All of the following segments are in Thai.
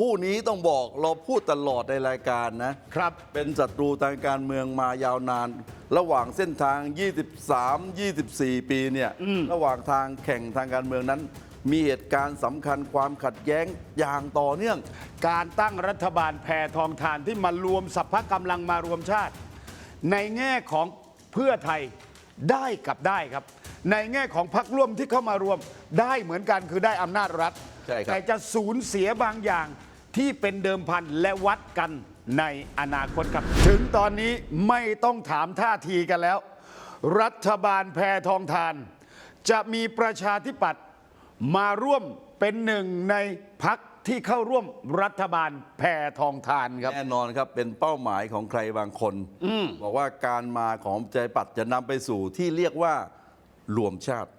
คู่นี้ต้องบอกเราพูดตลอดในรายการนะครับ เป็นศัตรูทางการเมืองมายาวนาน ระหว่างเส้นทาง 23 24 ปีเนี่ยระหว่างทางแข่งทางการเมืองนั้น มีเหตุการณ์สำคัญความขัดแย้งอย่างต่อเนื่อง การตั้งรัฐบาลแพทองทานที่มารวมสัพพะกำลังมารวมชาติ ในแง่ของเพื่อไทยได้กับได้ครับ ในแง่ของพรรคร่วมที่เข้ามารวมได้เหมือนกันคือได้อำนาจรัฐใช่ครับแต่จะสูญเสียบางอย่าง ที่เป็นเดิมพันและวัดกันในอนาคตครับ ถึงตอนนี้ไม่ต้องถามท่าทีกันแล้ว รัฐบาลแพทองทาน จะมีประชาธิปัตย์มาร่วมเป็นหนึ่งในพักที่เข้าร่วมรัฐบาลแพทองทานครับ แน่นอนครับเป็นเป้าหมายของใครบางคนบอกว่าการมาของใจปัดจะนำไปสู่ที่เรียกว่ารวมชาติ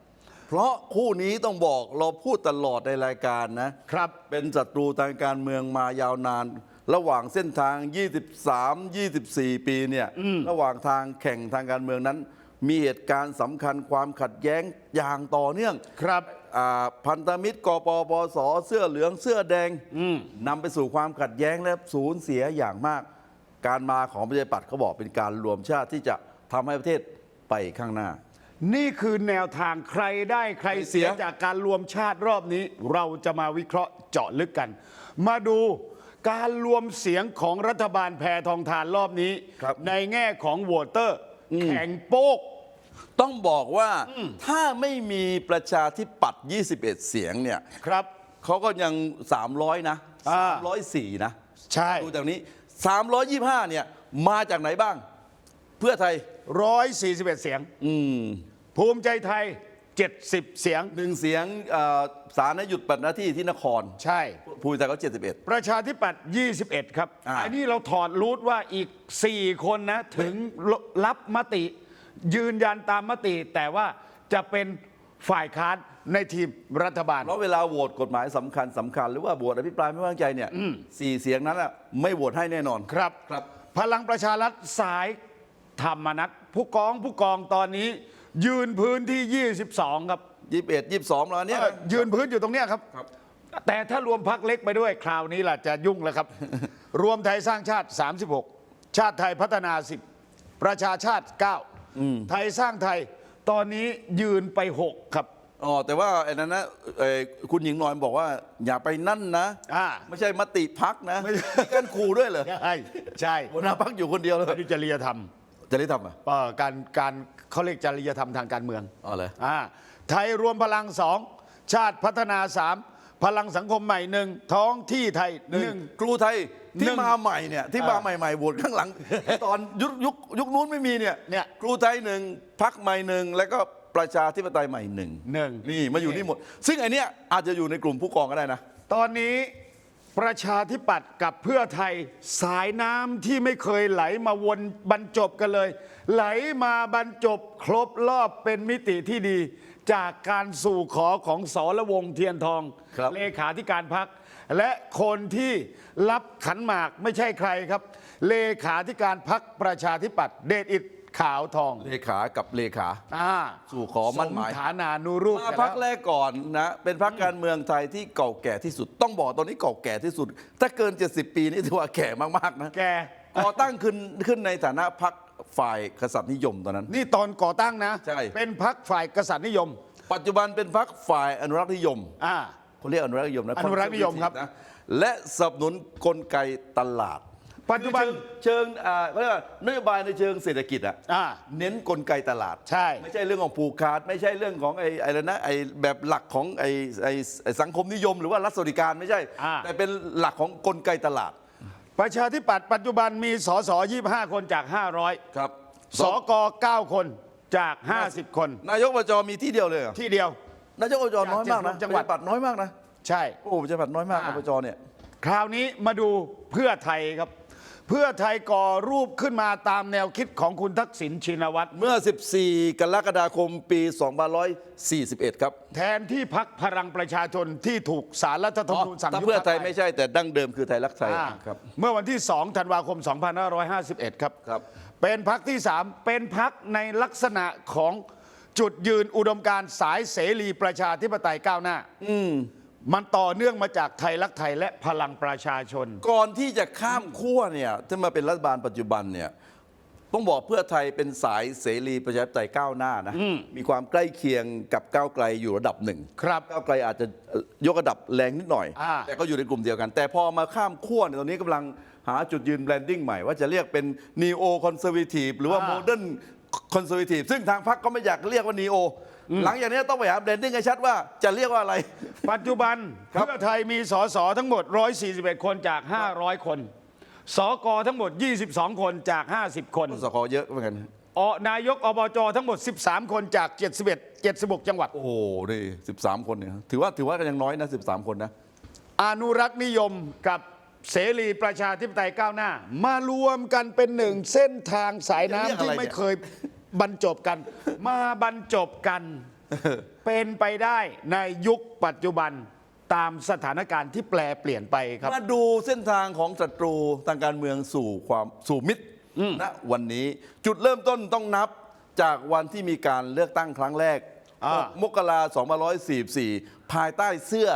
เพราะคู่นี้ต้องบอกเราพูดตลอดในรายการนะครับ เป็นศัตรูทางการเมืองมายาวนาน ระหว่างเส้นทาง 23 24 ปีเนี่ยระหว่างทางแข่งทางการเมืองนั้น มีเหตุการณ์สำคัญความขัดแย้งอย่างต่อเนื่องครับอ่าพันธมิตรกปปสเสื้อเหลืองเสื้อแดงนำไปสู่ความขัดแย้งและสูญเสียอย่างมาก การมาของประชาธิปัตย์เขาบอกเป็นการรวมชาติที่จะทำให้ประเทศไปข้างหน้า นี่คือแนวทางใครได้ใครเสียใครเสียจากการรวมชาติรอบนี้ เราจะมาวิเคราะห์เจาะลึกกัน มาดูการรวมเสียงของรัฐบาลแพทองทานรอบนี้ ครับ ในแง่ของโหวตเตอร์ แข่งโป๊ก ต้องบอกว่าถ้าไม่มีประชาธิปัตย์21 เสียงเนี่ยครับ เขาก็ยัง 300 นะ อ่า 304 นะ ใช่ ดูจากนี้ 325 เนี่ย มาจากไหนบ้าง เพื่อไทย 141 เสียง อืมภูมิใจไทย 70 เสียง หนึ่งเสียงเอ่อสารให้หยุดปฏิบัติหน้าที่ที่นครใช่ ภูมิใจเขา71 ประชาธิปัตย์21 ครับอ่าอันนี้เราถอดรูทว่าอีก 4 คนนะ ถึงรับมติ ยืนยันตามมติ แต่ว่าจะเป็นฝ่ายค้านในทีมรัฐบาลเพราะเวลาโหวตกฎหมายสำคัญสำคัญ หรือว่าโหวตอภิปรายไม่ไว้วางใจเนี่ยสี่เสียงนั้นอะไม่โหวตให้แน่นอน ครับ ครับ พลังประชารัฐสาย ธรรมนัตผู้กองผู้กองตอนนี้ ยืนพื้นที่ 22 ครับ21 22แล้วเนี่ย เอ่อยืนพื้นอยู่ตรงเนี้ยครับ ครับ แต่ถ้ารวมพักเล็กไปด้วย คราวนี้ล่ะจะยุ่งแล้วครับ รวมไทยสร้างชาติ 36 ชาติไทยพัฒนา 10 ประชาชาติ 9 ไทยสร้างไทยตอนนี้ยืนไป 6 ครับ อ๋อแต่ว่าไอ้นั้นนะเอ่อคุณหญิงหน่อยบอกว่า อย่าไปนั่นนะ อ่า ไม่ใช่มติพักนะมีการขู่ด้วยเหรอใช่ ใช่หัวหน้าพักอยู่คนเดียวเลยอันนี้จริยธรรม จะได้ทำอะ เอ่อการการเขาเรียกจริยธรรมทางการเมืองอ๋อเหรออ่าไทยรวมพลังสองชาติพัฒนาสามพลังสังคมใหม่หนึ่งท้องที่ไทยหนึ่งครูไทยหนึ่ที่งมาใหม่เนี่ยที่มาอ่าใหม่ๆโหวตข้างหลัง ตอนยุคยุคยุคนู้นไม่มีเนี่ยเนี่ยครูไทยหนึ่งพักใหม่หนึ่งแล้วก็ประชาธิปไตยใหม่หนึ่งหนึ่ง นี่มาอยู่นี่หมด ซึ่งไอเนี้ยอาจจะอยู่ในกลุ่มผู้กองก็ได้นะ ตอนนี้ ประชาธิปัตย์กับเพื่อไทยสายน้ำที่ไม่เคยไหลมาวนบรรจบกันเลย ไหลมาบรรจบครบรอบเป็นมิติที่ดี จากการสู่ขอของสรวงศ์เทียนทองครับเลขาธิการพัก และคนที่รับขันหมากไม่ใช่ใครครับ เลขาธิการพักประชาธิปัตย์เดชอิด ขาวทองเลขากับเลขา อ่าสู่ขอมั่นหมาย สฐานานุรูปมากันพักแล้วแรกก่อนนะ เป็นพักการเมืองไทยที่เก่าแก่ที่สุด ต้องบอกตอนนี้เก่าแก่ที่สุด ถ้าเกิน 70 ปีนี่ถือว่าแก่มากๆนะแกก่อตั้งขึ้นขึ้นในฐานะพักฝ่ายกษัตริย์นิยมตอนนั้น นี่ตอนก่อตั้งนะ ใช่ เป็นพักฝ่ายกษัตริย์นิยม ปัจจุบันเป็นพักฝ่ายอนุรักษ์นิยมอ่า เขาเรียกอนุรักษ์นิยมนะ อนุรักษ์นิยมครับนะและสนับสนุนกลไกตลาด ปัจจุบันคือเชิงเชิงอ่าเขาเรียกว่านโยบายในเชิงเศรษฐกิจอะอ่าเน้นกลไกตลาด ใช่ ไม่ใช่เรื่องของผูกขาด ไม่ใช่เรื่องของไอ้ไอ้อะไรนะไอ้แบบหลักของไอ้ไอ้ไอ้สังคมนิยมหรือว่ารัฐสวัสดิการไม่ใช่ อ่า แต่เป็นหลักของกลไกตลาดประชาธิปัตย์ปัจจุบันมีสส25 คนจาก 500ครับสก9คนจาก 50 คน นายกอบจมีที่เดียวเลยเหรอที่เดียว นายกอบจน้อยมากนะจากจังหวัดปฏิบัติน้อยมากนะใช่ โอ้ประชาธิปัตย์น้อยมากอ่าอบจเนี่ย คราวนี้มาดูเพื่อไทยครับ เพื่อไทยก่อรูปขึ้นมาตามแนวคิดของคุณทักษิณชินวัตร เมื่อ 14 กรกฎาคมปี 2541 ครับ แทนที่พักพลังประชาชนที่ถูกสารรัฐธรรมนูญสั่งถ้ายุบเพื่อไทยพรรคไม่ใช่แต่ดั้งเดิมคือไทยรักไทยอ่าครับ เมื่อวันที่ 2 ธันวาคม 2551 ครับ ครับ เป็นพักที่ 3 เป็นพักในลักษณะของจุดยืนอุดมการณ์สายเสรีประชาธิปไตยก้าวหน้า มันต่อเนื่องมาจากไทยรักไทยและพลังประชาชน ก่อนที่จะข้ามขั้วเนี่ยถ้ามาเป็นรัฐบาลปัจจุบันเนี่ยต้องบอกเพื่อไทยเป็นสายเสรีประชาธิปไตยก้าวหน้านะมีความใกล้เคียงกับก้าวไกลอยู่ระดับหนึ่งครับก้าวไกลอาจจะยกระดับแรงนิดหน่อย อ่า แต่ก็อยู่ในกลุ่มเดียวกัน แต่พอมาข้ามขั้วเนี่ยตอนนี้กำลังหาจุดยืนแบรนดิ้งใหม่ ว่าจะเรียกเป็น neo conservative หรือว่า modern conservative ซึ่งทางพรรคก็ไม่อยากเรียกว่า neo หลังจากนี้ต้องไปหาแบรนดิ้งให้ชัดว่าจะเรียกว่าอะไร ปัจจุบันครับเพื่อไทยมีสสทั้งหมด 141 คนจาก 500 คน สกทั้งหมด 22 คนจาก 50 คนสกเยอะเหมือนกันอนายกอบจทั้งหมด 13 คนจาก 71 76 จังหวัด โอ้โหนี่13 คนเนี่ยถือว่าถือว่าก็ยังน้อยนะ 13 คนนะ อนุรักษ์นิยมกับ เสรีประชาธิปไตยก้าวหน้า มารวมกันเป็นหนึ่งเส้นทางสายจะเรียกน้ำอะไรที่เนี่ยไม่เคยบรรจบกัน มาบรรจบกัน เป็นไปได้ในยุคปัจจุบันตามสถานการณ์ที่แปลเปลี่ยนไปครับ มาดูเส้นทางของศัตรูทางการเมืองสู่ความสู่มิตรณวันนี้จุดเริ่มต้นต้องนับจากวันที่มีการเลือกตั้งครั้งแรกอ่า6มกราคม2544 ภายใต้เสื้อ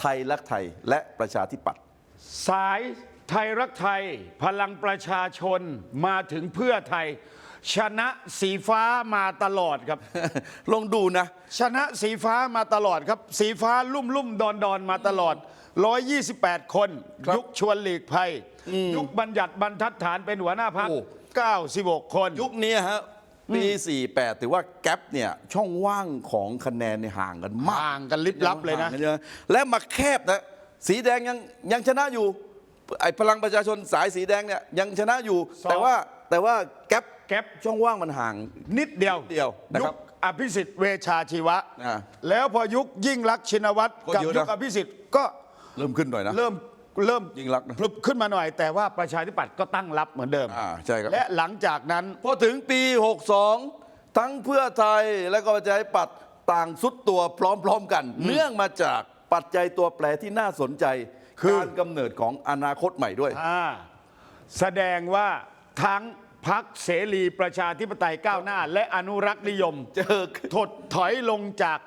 ไทยรักไทยและประชาธิปัตย์ สายไทยรักไทย พลังประชาชนมาถึงเพื่อไทย ชนะสีฟ้ามาตลอดครับ ลองดูนะ ชนะสีฟ้ามาตลอดครับ สีฟ้าลุ่มลุ่มดอนดอนมาตลอด 128 คน ครับยุคชวนหลีกภัยยุคบัญญัติบรรทัดฐานเป็นหัวหน้าพักโอ้96 คน ยุคนี้ฮะปี 48 ถือว่าแกลบเนี่ยช่องว่างของคะแนนเนี่ยห่างกันมากห่างกันลิบลับเลยนะ ห่างกัอะและมาแคบนะ สีแดงยังยังชนะอยู่ไอ้พลังประชาชนสายสีแดงเนี่ยยังชนะอยู่ สอง แต่ว่าแต่ว่าแกลบแก๊ปช่องว่างมันห่าง นิดเดียวนิดเดียวนะครับยุคอภิสิทธิ์เวชชาชีวะ อ่าแล้วพอยุคยิ่งรักษณ์ชินวัตรก็กับเยอะนะ ยุคอภิสิทธิ์ก็เริ่มขึ้นหน่อยนะ เริ่มเริ่มยิ่งรักษณ์นะ พลึบขึ้นมาหน่อย แต่ว่าประชาธิปัตย์ก็ตั้งรับเหมือนเดิม อ่าใช่ครับและหลังจากนั้น พอถึงปี 62 ทั้งเพื่อไทยและก็ประชาธิปัตย์ต่างสุดตัวพร้อมๆกัน เนื่องมาจาก ปัจจัยตัวแปรที่น่าสนใจคือ การกำเนิดของอนาคตใหม่ด้วย อ่าแสดงว่าทั้งพักเสรีประชาธิปไตยก้าวหน้า และอนุรักษ์นิยม เจอ ถดถอยลงจาก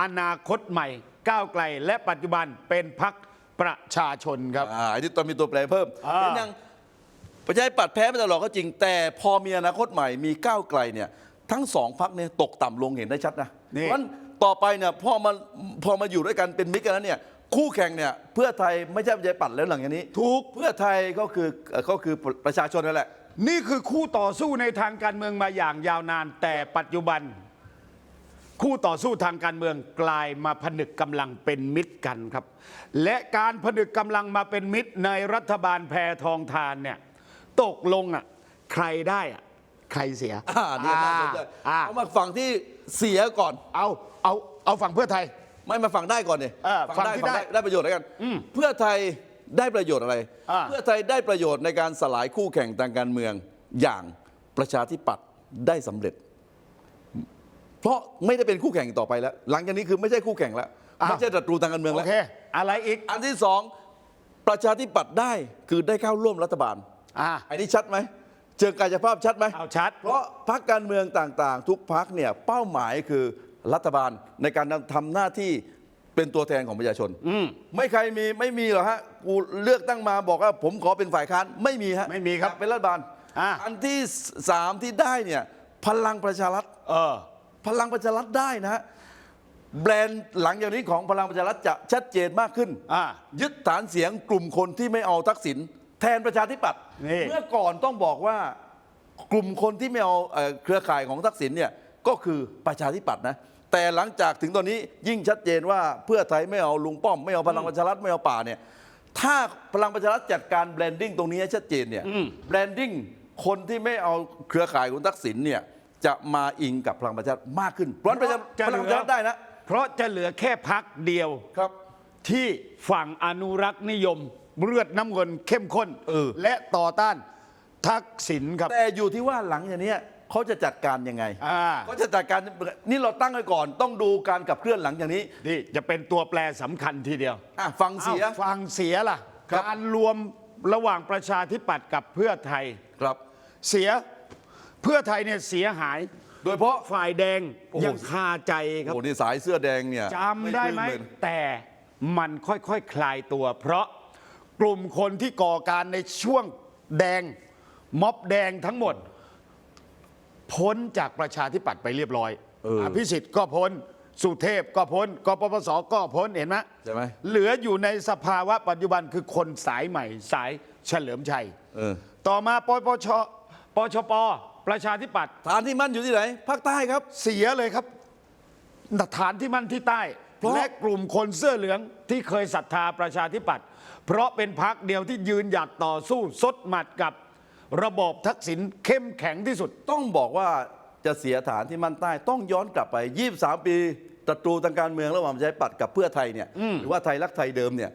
อนาคตใหม่ ก้าวไกล และปัจจุบันเป็นพักประชาชนครับ อ่าไอ้ที่ตอนมีตัวแปรเพิ่มอ่า เห็นยังประชาธิปัตย์แพ้มาตลอดก็จริง แต่พอมีอนาคตใหม่มีก้าวไกลเนี่ย ทั้งสองพักเนี่ยตกต่ำลงเห็นได้ชัดนะนี่ เพราะฉะนั้น ต่อไปเนี่ยพอมาพอมาอยู่ด้วยกันเป็นมิตรกันแล้วเนี่ยคู่แข่งเนี่ยเพื่อไทยไม่ใช่ประชาธิปัตย์แล้วหลังจากนี้ถูกเพื่อไทยก็คือเอ่อก็คือประชาชนนั่นแหละ นี่คือคู่ต่อสู้ในทางการเมืองมาอย่างยาวนาน แต่ปัจจุบัน คู่ต่อสู้ทางการเมืองกลายมาผนึกกำลังเป็นมิตรกันครับ และการผนึกกำลังมาเป็นมิตรในรัฐบาลแพทองทานเนี่ยตกลงอะใครได้อะใครเสียอ่าเนี่ยน่าสนใจอ่า เอามาฝั่งที่เสียก่อน เอา เอาเอาฝั่งเพื่อไทย ไม่มาฝั่งได้ก่อนเนี่ยเออฝั่งที่ได้ได้ประโยชน์แล้วกัน เพื่อไทยได้ประโยชน์อะไร อ่า เพื่อไทยได้ประโยชน์ในการสลายคู่แข่งทางการเมืองอย่างประชาธิปัตย์ได้สำเร็จ เพราะไม่ได้เป็นคู่แข่งต่อไปแล้ว หลังจากนี้คือไม่ใช่คู่แข่งแล้วอ้าวไม่ใช่ศัตรูทางการเมืองโอแล้ว เค อะไรอีกอันที่สองประชาธิปัตย์ได้คือได้เข้าร่วมรัฐบาล อ่า อันนี้ชัดไหมเชิงกายภาพชัดไหมเอาชัด เพราะพรรคการเมืองต่างๆ ทุกพรรคเนี่ยเป้าหมายคือ รัฐบาลในการทำหน้าที่เป็นตัวแทนของประชาชนไม่ใครมีไม่มีหรอกฮะกูเลือกตั้งมาบอกว่า ผมขอเป็นฝ่ายค้านไม่มีฮะไม่มีครับอยากเป็นรัฐบาลอะอันที่สามที่ได้เนี่ยพลังประชารัฐเออพลังประชารัฐได้นะฮะแบรนด์หลังจากนี้ของพลังประชารัฐจะชัดเจนมากขึ้นอ่ายึดฐานเสียงกลุ่มคนที่ไม่เอาทักษิณแทนประชาธิปัตย์นี่เมื่อก่อนต้องบอกว่ากลุ่มคนที่ไม่เอาเอ่อเครือข่ายของทักษิณเนี่ยก็คือประชาธิปัตย์นะ แต่หลังจากถึงตอนนี้ยิ่งชัดเจนว่าเพื่อไทยไม่เอาลุงป้อมไม่เอาพลังประชารัฐไม่เอาป่าเนี่ยถ้าพลังประชารัฐจัดการแบรนดิ้งตรงนี้ให้ชัดเจนเนี่ยแบรนดิ้งคนที่ไม่เอาเครือข่ายของทักษิณเนี่ยจะมาอิงกับพลังประชารัฐมากขึ้นเพราะฉะนั้นประชาจะพเหลืลัองประชารัฐได้นะเพราะจะเหลือแค่พักเดียวครับ ที่ฝั่งอนุรักษ์นิยมเลือดน้ำเงินเข้มข้นเออและต่อต้านทักษิณครับ แต่อยู่ที่ว่าหลังจากเนี้ย เขาจะจัดการยังไงอ่าเขาจะจัดการนี่เราตั้งไว้ก่อน ต้องดูการขับเคลื่อนหลังจากนี้นี่จะเป็นตัวแปรสำคัญทีเดียวอะฟังเสีย อ้าวฟังเสียล่ะ ครับ การรวมระหว่างประชาธิปัตย์กับเพื่อไทย ครับ เสียเพื่อไทยเนี่ยเสียหายโดยเฉพาะ ฝ่ายแดงโอ้โห ยังคาใจครับ โอ้นี่สายเสื้อแดงเนี่ยจำได้ไหมปลื้เลยแต่มันค่อยๆคคลายตัว เพราะกลุ่มคนที่ก่อการในช่วงแดงม็อบแดงทั้งหมด พ้นจากประชาธิปัตย์ไปเรียบร้อยเอออภิสิทธิ์ก็พ้น สุเทพก็พ้นกปปสก็พ้นเห็นไหมใช่ไหม เหลืออยู่ในสภาวะปัจจุบันคือคนสายใหม่สายเฉลิมชัย เออต่อมาปปชปชป ประชาธิปัตย์ฐานที่มั่นอยู่ที่ไหนภาคใต้ครับ เสียเลยครับฐานที่มั่นที่ใต้ เพราะ และกลุ่มคนเสื้อเหลืองที่เคยศรัทธาประชาธิปัตย์เพราะเป็นพักเดียวที่ยืนหยัดต่อสู้ซดหมัดกับ ระบอบทักษิณเข้มแข็งที่สุด ต้องบอกว่าจะเสียฐานที่มั่นใต้ ต้องย้อนกลับไป 23 ปีศัตรูทางการเมืองระหว่างประชาธิปัตย์กับเพื่อไทยเนี่ยหรือว่าไทยรักไทยเดิมเนี่ย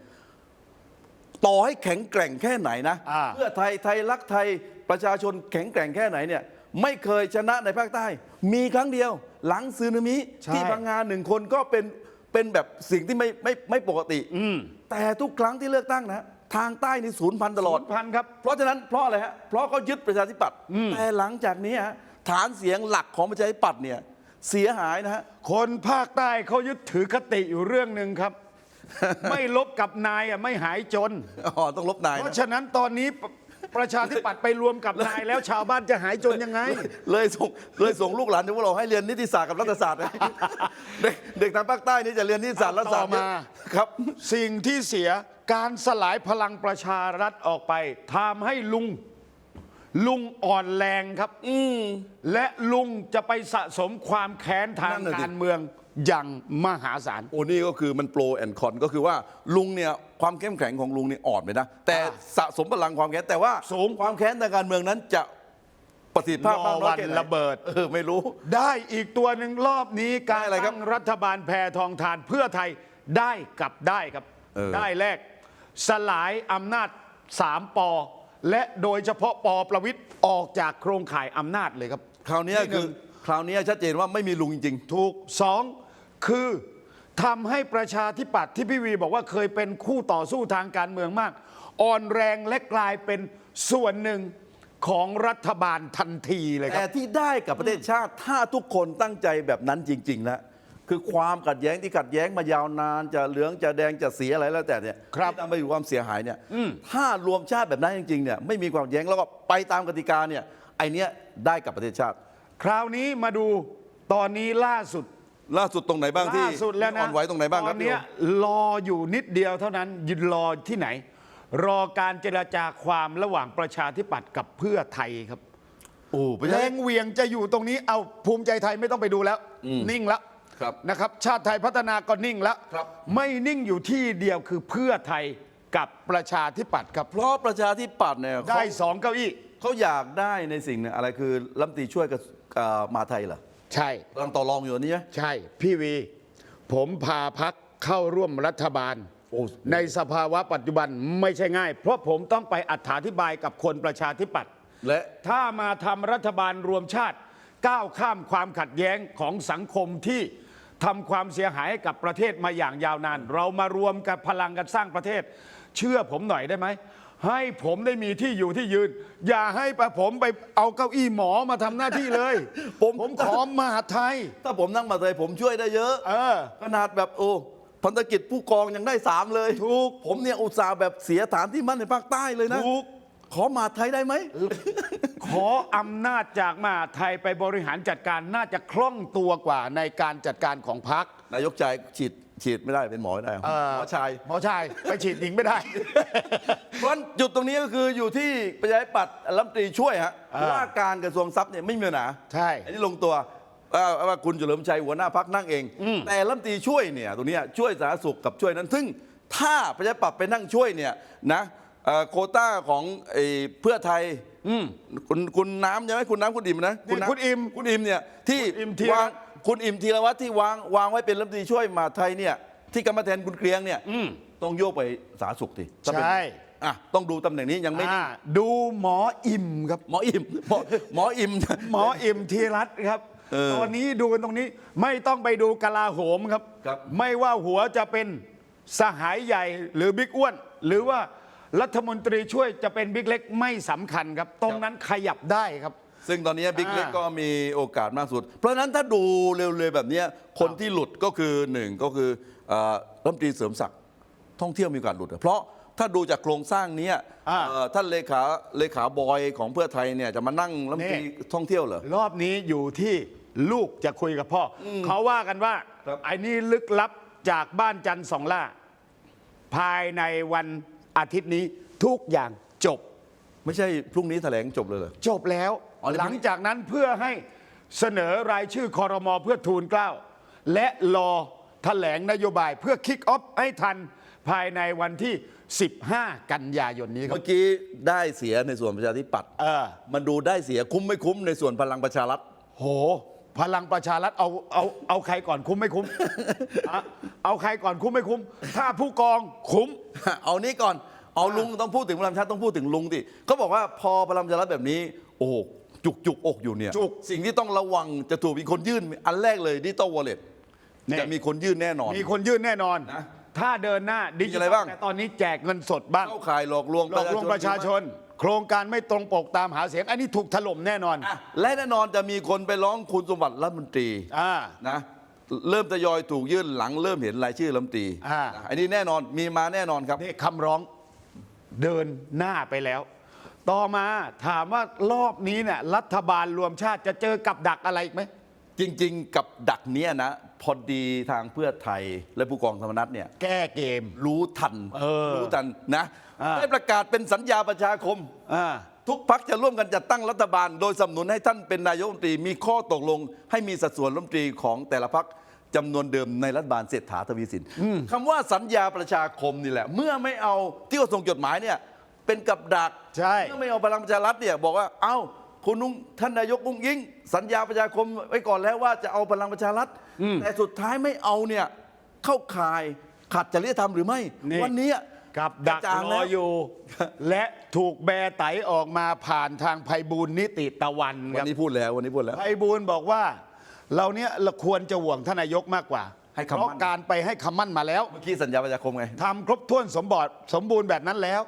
ต่อให้แข็งแกร่งแค่ไหนนะ อ่า เพื่อไทยไทยรักไทยประชาชนแข็งแกร่งแค่ไหนเนี่ยไม่เคยชนะในภาคใต้ มีครั้งเดียว หลังซึนามิใช่ ที่พังงานหนึ่งคนก็เป็นเป็นแบบสิ่งที่ไม่ไม่ไม่ปกติ แต่ทุกครั้งที่เลือกตั้งนะ ทางใต้นี่ศูนย์พันตลอดพันครับ เพราะฉะนั้นเพราะอะไรฮะเพราะเขายึดประชาธิปัตย์แต่หลังจากนี้ฮะฐานเสียงหลักของประชาธิปัตย์เนี่ยเสียหายนะฮะคนภาคใต้เขายึดถือคติอยู่เรื่องหนึ่งครับ ไม่ลบกับนายอะไม่หายจนอ๋อต้องลบนายเพนะราะฉะนั้นตอนนี้ ปประชาธิปัตย์ไปรวมกับนายแล้วชาวบ้านจะหายจนยังไง เลยส่งเลยส่งลูกหลานของพวกเราให้เรียนนิติศาสตร์กับรัฐศาสตร์นะเด็กเด็กทางภาคใต้นี่จะเรียนนิติศาสตร์รัฐศาสตร์ต่อมาครับ สิ่งที่เสียการสลายพลังประชารัฐออกไปทำให้ลุงลุงอ่อนแรงครับ อืมและลุงจะไปสะสมความแค้นทางนั่นน่ะสิการเมือง อย่างมหาศาล โอ้นี่ก็คือมันโปรแอนคอนก็คือว่าลุงเนี่ยความเข้มแข็งของลุงนี่อ่อนไปนะ แต่อ่าสะสมพลังความแค้นแต่ว่าสูง ความแค้นทางการเมืองนั้นจะประสิทธิภาพมากน้อยแค่ไหรอวันระเบิด เออไม่รู้ ได้อีกตัวหนึ่งรอบนี้การได้อะไรครับตั้งรัฐบาลแพทองทานเพื่อไทยได้กับได้ครับ เออ ได้แรก สลายอำนาจสามปอ และโดยเฉพาะปอประวิทย์ออกจากโครงข่ายอำนาจเลยครับ คราวเนี้ยที่หนึ่คืองคราวเนี้ยชัดเจนว่าไม่มีลุงจริง ถูกสอง คือทำให้ประชาธิปัตย์ที่พี่วีบอกว่าเคยเป็นคู่ต่อสู้ทางการเมืองมาก อ่อนแรงและกลายเป็นส่วนหนึ่งของรัฐบาลทันทีเลยคแต่รับที่ได้กับประเทศชาติถ้าทุกคนตั้งใจแบบนั้นจริงๆนะคือความขัดแย้งที่ขัดแย้งมายาวนานจะเหลืองจะแดงจะสีอะไรแล้วแต่เนี่ยครับที่ทำไปอยู่ความเสียหายเนี่ยถ้ารวมชาติแบบนั้นจริงๆเนี่ยไม่มีความขัดแย้งแล้วก็ไปตามกติกาเนี่ยไอเนี้ยได้กับประเทศชาติ คราวนี้มาดูตอนนี้ล่าสุด ล่าสุดตรงไหนบ้างที่ล่าสุดแล้วนะอ่อนไหวตรงไหนบ้างคตรัอบนเนี้ยรออยู่นิดเดียวเท่านั้นยืนรอที่ไหน รอการเจรจาความระหว่างประชาธิปัตย์กับเพื่อไทยครับโอ้ประแรชาธิงเหวียงจะอยู่ตรงนี้เอาภูมิใจไทยไม่ต้องไปดูแล้วนิ่งแล้วครับนะครับ ชาติไทยพัฒนาก็นิ่งแล้วครับ ไม่นิ่งอยู่ที่เดียวคือเพื่อไทยกับประชาธิปัตย์ครับเพราะประชาธิปัตย์เนี่ยได้เขาสองเก้าอี้ เขาอยากได้ในสิ่งเนี่ยอะไรคือรัฐมนตรีช่วยกับเอ่อมหาไทยเหรอ ใช่กำลังต่อรองอยู่อันนี้ไหมใช่พี่วี ผมพาพักเข้าร่วมรัฐบาล โอ้ในสภาวะปัจจุบันไม่ใช่ง่าย เพราะผมต้องไปอธิบายกับคนประชาธิปัตย์ และถ้ามาทำรัฐบาลรวมชาติก้าวข้ามความขัดแย้งของสังคมที่ทำความเสียหายให้กับประเทศมาอย่างยาวนาน เรามารวมกับพลังกันสร้างประเทศ เชื่อผมหน่อยได้ไหม ให้ผมได้มีที่อยู่ที่ยืน อย่าให้ประผมไปเอาเก้าอี้หมอมาทำหน้าที่เลย ผม ผมขอมหาดไทย ถ้าผมนั่งมาเลยผมช่วยได้เยอะ เออ ขนาดแบบโอ้พันธกิจผู้กองยังได้สามเลยถูกผมเนี่ยอุตส่าห์แบบเสียฐานที่มั่นในภาคใต้เลยนะถูก ขอมาไทยได้ไหม ขออำนาจจากมหาดไทยไปบริหารจัดการน่าจะคล่องตัวกว่าในการจัดการของพักนายกชายฉีด ฉีดไม่ได้เป็นหมอไม่ได้หมอชาย หมอชายไปฉีดหญิงไม่ได้ เพราะฉะนั้นจุดตรงนี้ก็คืออยู่ที่ประชาธิปัตย์รัฐมนตรีช่วยฮะอ่า ว่าการกระทรวงทรัพย์เนี่ยไม่มีปัญหาใช่ อันนี้ลงตัวว่าว่าคุณเฉลิมชัยหัวหน้าพักนั่งเอง แต่รัฐมนตรีช่วยเนี่ยตรงเนี้ยช่วยสาธารณสุขกับช่วยนั้น ซึ่งถ้าประชาธิปัตย์ไปนั่งช่วยเนี่ยนะเอ่อโควต้าของไอ้เพื่อไทยคุณคุณน้ำใช่ไหมคุณน้ำคุณอิ่มนะนี่น้ำคุณอิ่มคุณอิ่มเนี่ยที่คุณอิ่มธีรวัวาตงร คุณอิ่มธีรวัตรที่วางวางไว้เป็นรัฐมนตรีช่วยมหาดไทยเนี่ยที่กรรมแทนคุณเกรียงเนี่ยต้องโยกไปสาธารณสุขทีถ้าเป็นใช่ อะต้องดูตำแหน่งนี้ยังไม่อ่าดูหมออิ่มครับ หมออิ่มหมอหมออิ่ม หมออิ่มธีรัตน์ครับเออตอนนี้ดูกันตรงนี้ไม่ต้องไปดูกลาโหมครับ ครับ ไม่ว่าหัวจะเป็นสหายใหญ่หรือบิ๊กอ้วน หรือว่ารัฐมนตรีช่วยจะเป็นบิ๊กเล็กไม่สำคัญครับ ตรงนั้นขยับได้ครับ ซึ่งตอนนี้บิ๊กอ่าเล็กก็มีโอกาสมากสุด เพราะฉะนั้นถ้าดูเร็วๆแบบเนี้ยคนที่หลุดก็คือหนึ่งก็คือเอ่อรัฐมนตรีเสริมศักดิ์ท่องเที่ยวมีโอกาสหลุดอะเพราะถ้าดูจากโครงสร้างเนี้ยอ่าเอ่อท่านเลขาเลขาบอยของเพื่อไทยเนี่ยจะมานั่งรัฐมนตรีนี่ท่องเที่ยวเหรอรอบนี้อยู่ที่ลูกจะคุยกับพ่ออเขาว่ากันว่าครับไอ้นี่ลึกลับจากบ้านจันทร์สองล่า ภายในวันอาทิตย์นี้ทุกอย่างจบ ไม่ใช่พรุ่งนี้แถลงจบเลยเหรอจบแล้ว อ๋อแล้ว หลังจากนั้นเพื่อให้เสนอรายชื่อคอรมอเพื่อทูลเกล้าและรอแถลงนโยบายเพื่อคิกออฟให้ทันภายในวันที่ 15 กันยายนนี้ครับเมื่อกี้ได้เสียในส่วนประชาธิปัตย์เออมันดูได้เสียคุ้มไม่คุ้มในส่วนพลังประชารัฐ โห พลังประชารัฐเอาเอาเอาใครก่อนคุ้มไม่คุ้มอะเอาใครก่อนคุ้มไม่คุ้ม ถ้าผู้กองคุ้ม เอานี้ก่อนเอาลุงต้องพูดถึงพลังประชารัฐต้องพูดถึงลุงดิเขาบอกว่าพอพลังประชารัฐแบบนี้ โอ้โห จุกจุกอกอยู่เนี่ยจุก สิ่งที่ต้องระวังจะถูกมีคนยื่น อันแรกเลยดิจิตอลวอลเล็ตเนี่ยจะมีคนยื่นแน่นอน มีคนยื่นแน่นอน นะถ้าเดินหน้าดิจิมีอะไรทัลบ้าง แต่ตอนนี้แจกเงินสดบ้างเข้าข่ายหลอกลวงหลอกลวงประชาชน โครงการไม่ตรงปกตามหาเสียง อันนี้ถูกถล่มแน่นอน อะและแน่นอนจะมีคนไปร้องคุณสมบัติรัฐมนตรีอ่า นะเริ่มทยอยถูกยื่นหลังเริ่มเห็นรายชื่อรัฐมนตรีอ่า นะอันนี้แน่นอนมีมาแน่นอนครับ นี่คำร้องเดินหน้าไปแล้ว ต่อมาถามว่ารอบนี้เนี่ยรัฐบาลรวมชาติจะเจอกับดักอะไรอีกไหม จริง ๆ กับดักเนี้ยนะ พอดีทางเพื่อไทยและผู้กองธรรมนัฐเนี่ย แก้เกม รู้ทันเออรู้ทันนะอ่า ได้ประกาศเป็นสัญญาประชาคม อ่า ทุกพักจะร่วมกันจัดตั้งรัฐบาล โดยสนับสนุนให้ท่านเป็นนายกรัฐมนตรีมีข้อตกลง ให้มีสัดส่วนรัฐมนตรีของแต่ละพักจำนวนเดิมในรัฐบาลเศรษฐาทวีสินคำว่าสัญญาประชาคมนี่แหละ เมื่อไม่เอาที่เขาส่งจดหมายเนี่ย เป็นกับดักใช่ เมื่อไม่เอาพลังประชารัฐเนี่ยบอกว่าเอ้าคุณนุ้งท่านนายกอุ้งยิงสัญญาประชาคมไว้ก่อนแล้วว่าจะเอาพลังประชารัฐแต่สุดท้ายไม่เอาเนี่ยเข้าข่ายขัดจริยธรรมหรือไม่ นี่ วันนี้กับดักกระจ่างรแล้อวอยู่ และถูกแบไตออกมาผ่านทางไพบูลย์นิติตะวันควันรับ นี้พูดแล้ววันนี้พูดแล้ว ไพบูลย์บอกว่า เราเนี้ยเราควรจะห่วงท่านนายกมากกว่าให้คำมั่น เพราะการไปให้คำมั่นมาแล้วเมื่อกี้สัญญาประชาคมไง ทำครบถ้วนสมบูรณ์สมบูรณ์แบบนั้นแล้ว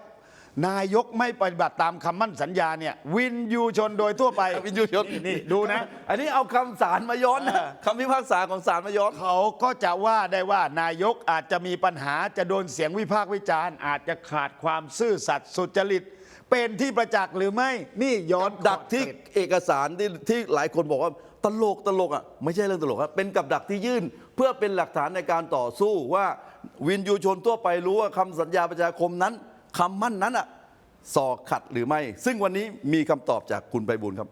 นายกไม่ปฏิบัติตามคำมั่นสัญญาเนี่ยวินยูชนโดยทั่วไป วินยูชนนี่ดูนะ อันนี้เอาคำสารมาย้อนนะเออคำพิพากษาของสารมาย้อน เขาก็จะว่าได้ว่านายกอาจจะมีปัญหาจะโดนเสียงวิพากษ์วิจารณ์ อาจจะขาดความซื่อสัตย์สุจริต เป็นที่ประจักษ์หรือไม่นี่ย้อนดักที่ขอบเขตเอกสารที่ที่หลายคนบอกว่าตลกตลกอะไม่ใช่เรื่องตลกครับเป็นกับดักที่ยื่น เพื่อเป็นหลักฐานในการต่อสู้ว่าวินยูชนทั่วไปรู้ว่าคำสัญญาประชาคมนั้น คำมั่นนั้นอะสอขัดหรือไม่ ซึ่งวันนี้มีคำตอบจากคุณไปบุญครับ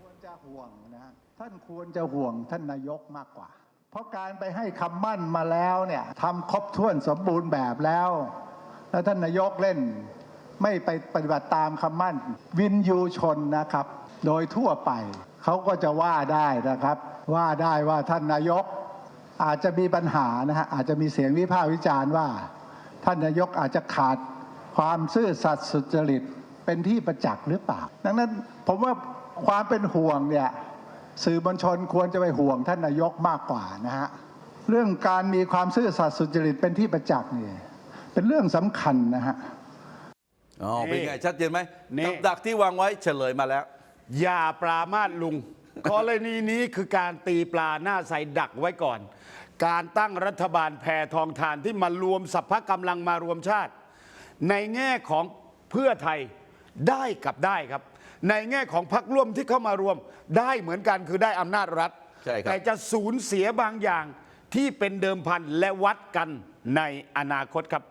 ควรจะห่วงนะฮะท่านควรจะห่วงท่านนายกมากกว่า เพราะการไปให้คำมั่นมาแล้วเนี่ยทำครบถ้วนสมบูรณ์แบบแล้ว แล้วท่านนายกเล่น ไม่ไปปฏิบัติตามคำมั่น วินยูชนนะครับ โดยทั่วไปเขาก็จะว่าได้นะครับ ว่าได้ว่าท่านนายกอาจจะมีปัญหานะฮะอาจจะมีเสียงวิพากษ์วิจารณ์ว่า ท่านนายกอาจจะขาดความซื่อสัตย์สุจริตเป็นที่ประจักษ์หรือเปล่า ดังนั้นผมว่าความเป็นห่วงเนี่ยสื่อมวลชนควรจะไปห่วงท่านนายกมากกว่านะฮะเรื่องการมีความซื่อสัตย์สุจริตเป็นที่ประจักษ์นี่เป็นเรื่องสำคัญนะฮะอ๋อเป็นไงชัดเจนไหมนี่กับดักที่วางไว้เฉลยมาแล้ว อย่าปรามาสลุงกรณีนี้คือการตีปลาหน้าใสดักไว้ก่อน การตั้งรัฐบาลแพทองทานที่มารวมสัพพะกำลังมารวมชาติ ในแง่ของเพื่อไทยได้กับได้ครับ ในแง่ของพรรคร่วมที่เข้ามารวมได้เหมือนกันคือได้อำนาจรัฐ ใช่ครับ แต่จะสูญเสียบางอย่างที่เป็นเดิมพันและวัดกันในอนาคตครับ